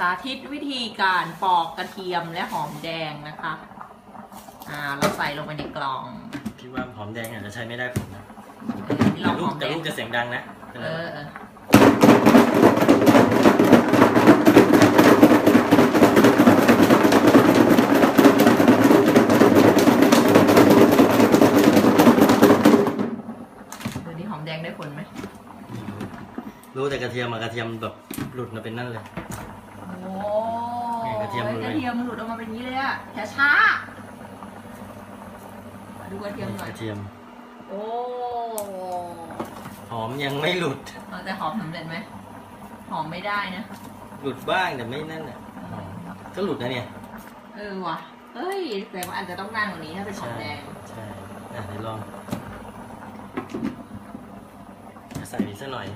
สาธิตวิธีการปอกกระเทียมและหอมแดงนะคะ อ่า เราใส่ลงไปในกล่องพี่ว่าหอมแดงอาจจะใช้ไม่ได้ผลนะเออนี่ลแต่องลูหกอมแดแต่งลูกจะเสียงดังนะเออเออดูนี่หอมแดงได้ผลไหม รู้แต่กระเทียมอะกระเทียมแบบหลุดมาเป็นนั่นเลยโอ้ไงกระ เทียมหลุดเลยกระเทียมหลุดออกมาเป็นอย่างนี้เลยอะช้าช้าๆดูกระเทียมหน่อยกระเทียม โอ้หอมยังไม่หลุดเอาแต่หอมสำเร็จไหมหอมไม่ได้นะ หลุดบ้างแต่ไม่นั่นอะหอมก็หลุดนะเนี่ย เออว่ะเอ้ยแต่ว่าอาจจะต้องนานกว่านี้ถ้าเป็นหอมแดง ใช่อะเดี๋ยวลองใส่อีกสักหน่อย